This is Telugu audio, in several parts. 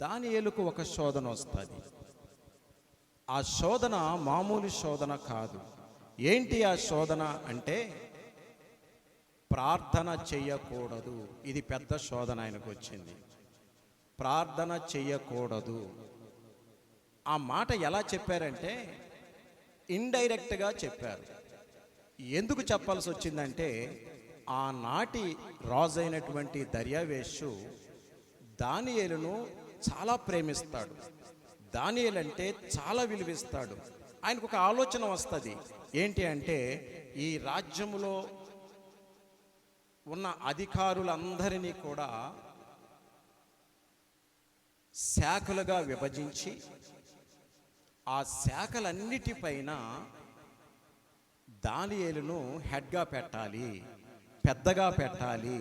దానియేలుకు ఒక శోధన వస్తుంది. ఆ శోధన మామూలు శోధన కాదు. ఏంటి ఆ శోధన అంటే ప్రార్థన చెయ్యకూడదు. ఇది పెద్ద శోధన ఆయనకు వచ్చింది ప్రార్థన చెయ్యకూడదు. ఆ మాట ఎలా చెప్పారంటే ఇండైరెక్ట్గా చెప్పారు. ఎందుకు చెప్పాల్సి వచ్చిందంటే ఆనాటి రాజైనటువంటి దర్యావేషు దానియేలును చాలా ప్రేమిస్తాడు. దానియల్ అంటే చాలా విలువిస్తాడు. ఆయనకు ఒక ఆలోచన వస్తుంది. ఏంటి అంటే ఈ రాజ్యములో ఉన్న అధికారులందరినీ కూడా శాఖలుగా విభజించి ఆ శాఖలన్నిటిపైన దానియేలును హెడ్గా పెట్టాలి పెద్దగా పెట్టాలి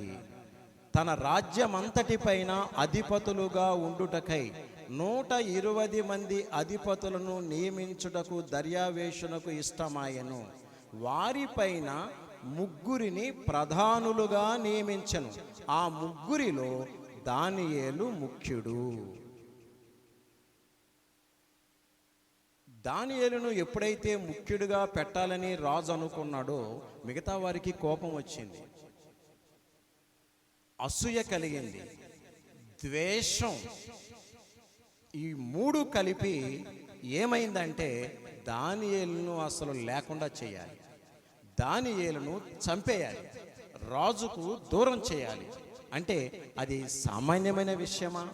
తన రాజ్యమంతటిపైన అధిపతులుగా ఉండుటకై నూట ఇరవై మంది అధిపతులను నియమించుటకు దర్యావేషణకు ఇష్టమాయను. వారిపైన ముగ్గురిని ప్రధానులుగా నియమించను. ఆ ముగ్గురిలో దానియేలు ముఖ్యుడు. దానియేలును ఎప్పుడైతే ముఖ్యుడిగా పెట్టాలని రాజు అనుకున్నాడో మిగతా వారికి కోపం వచ్చింది. అసూయ కలిగింది. ద్వేషం. ఈ మూడు కలిపి ఏమైందంటే దానియేలును అసలు లేకుండా చేయాలి. దానియేలును చంపేయాలి. రాజుకు దూరం చేయాలి. అంటే అది సామాన్యమైన విషయమా?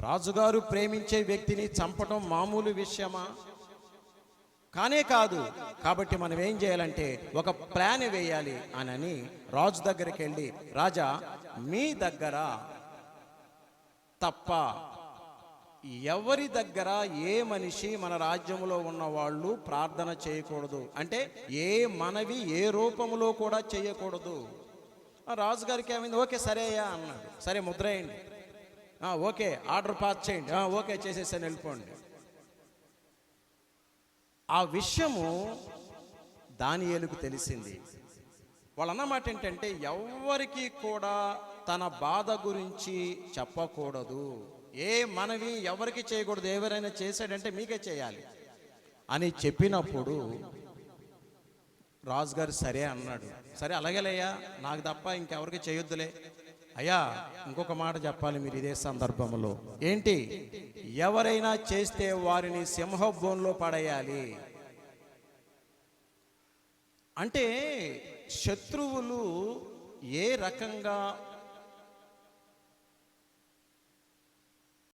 రాజుగారు ప్రేమించే వ్యక్తిని చంపడం మామూలు విషయమా? కానే కాదు. కాబట్టి మనం ఏం చేయాలంటే ఒక ప్లాన్ వేయాలి అనని రాజు దగ్గరికి వెళ్ళి రాజా మీ దగ్గర తప్ప ఎవరి దగ్గర ఏ మనిషి మన రాజ్యంలో ఉన్న వాళ్ళు ప్రార్థన చేయకూడదు? అంటే ఏ మనవి ఏ రూపంలో కూడా చేయకూడదు. రాజుగారికి ఏమైంది? ఓకే సరే అయ్యా అన్నాడు. సరే ముద్ర వేయండి. ఓకే ఆర్డర్ పాస్ చేయండి. ఓకే చేసేసాను వెళ్ళిపోండి. ఆ విషయము దానియేలుకు తెలిసింది. వాళ్ళన్నమాట ఏంటంటే ఎవరికి కూడా తన బాధ గురించి చెప్పకూడదు. ఏ మనవి ఎవరికి చేయకూడదు ఎవరైనా చేశాడంటే మీకే చేయాలి. అని చెప్పినప్పుడు రాజుగారు సరే అన్నాడు. సరే అలాగేలయ్యా నాకు తప్ప ఇంకెవరికి చేయొద్దులే. అయ్యా ఇంకొక మాట చెప్పాలి మీరు ఇదే సందర్భంలో. ఏంటి? ఎవరైనా చేస్తే వారిని సింహభూంలో పడేయాలి. అంటే శత్రువులు ఏ రకంగా